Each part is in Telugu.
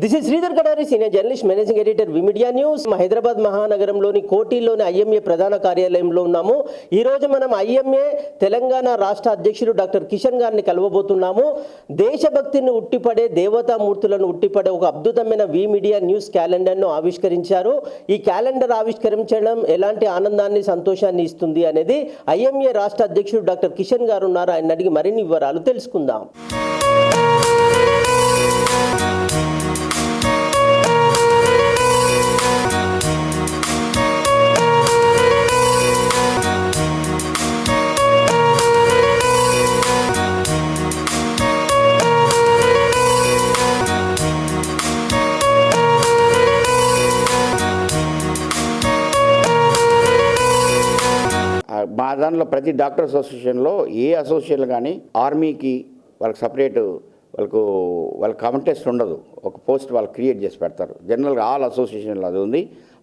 This is Sridhar Kadari senior journalist managing editor V Media news Hyderabad మహానగరంలోని కోటిలోని ఐఎంఏ ప్రధాన కార్యాలయంలో ఉన్నాము. ఈ రోజు మనం ఐఎంఏ తెలంగాణ రాష్ట్ర అధ్యక్షుడు డాక్టర్ కిషన్ గారిని కలవబోతున్నాము. దేశభక్తిని ఉట్టిపడే దేవతామూర్తులను ఉట్టిపడే ఒక అద్భుతమైన వి మీడియా న్యూస్ క్యాలెండర్ను ఆవిష్కరించారు. ఈ క్యాలెండర్ ఆవిష్కరించడం ఎలాంటి ఆనందాన్ని సంతోషాన్ని ఇస్తుంది అనేది ఐఎంఏ రాష్ట్ర అధ్యక్షుడు డాక్టర్ కిషన్ గారు ఉన్నారు. ఆయన అడిగి మరిన్ని వివరాలు తెలుసుకుందాం. మా దానిలో ప్రతి డాక్టర్ అసోసియేషన్లో ఏ అసోసియేషన్ కానీ ఆర్మీకి వాళ్ళకి సపరేట్ వాళ్ళకు వాళ్ళ కాంటెస్ట్ ఉండదు. ఒక పోస్ట్ వాళ్ళు క్రియేట్ చేసి పెడతారు. జనరల్గా ఆల్ అసోసియేషన్లో అది ఉంది.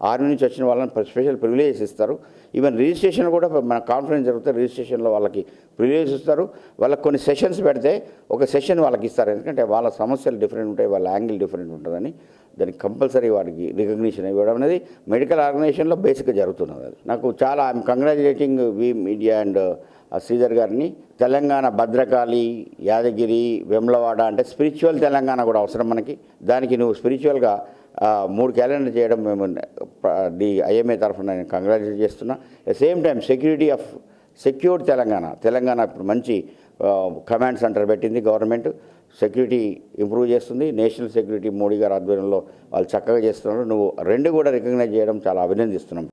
ఆర్మీ నుంచి వచ్చిన వాళ్ళని స్పెషల్ ప్రివిలేజెస్ ఇస్తారు. ఈవెన్ రిజిస్ట్రేషన్ కూడా మన కాన్ఫరెన్స్ జరిగితే రిజిస్ట్రేషన్లో వాళ్ళకి ప్రివిలేజెస్ ఇస్తారు. వాళ్ళకి కొన్ని సెషన్స్ పెడితే ఒక సెషన్ వాళ్ళకి ఇస్తారు. ఎందుకంటే వాళ్ళ సమస్యలు డిఫరెంట్ ఉంటాయి వాళ్ళ యాంగిల్ డిఫరెంట్ ఉంటుందని. దానికి కంపల్సరీ వాడికి రికగ్నిషన్ ఇవ్వడం అనేది మెడికల్ ఆర్గనైజేషన్లో బేసిక్గా జరుగుతున్నది అది. నాకు చాలా I'm congratulating V media and Sridhar గారిని. తెలంగాణ భద్రకాళి యాదగిరి వెమ్లవాడ అంటే స్పిరిచువల్ తెలంగాణ కూడా అవసరం మనకి. దానికి నువ్వు స్పిరిచువల్గా మూడు క్యాలెండర్ చేయడం మేము ది ఐఎంఏ తరఫున నేను కంగ్రాచులేట్ చేస్తున్నా. At same time security of secured Telangana. Telangana ఇప్పుడు మంచి కమాండ్ సెంటర్ పెట్టింది గవర్నమెంట్. సెక్యూరిటీ ఇంప్రూవ్ చేస్తుంది. నేషనల్ సెక్యూరిటీ మోడీ గారి ఆధ్వర్యంలో వాళ్ళు చక్కగా చేస్తున్నారు. నువ్వు రెండు కూడా రికగ్నైజ్ చేయడం చాలా అభినందిస్తున్నాం.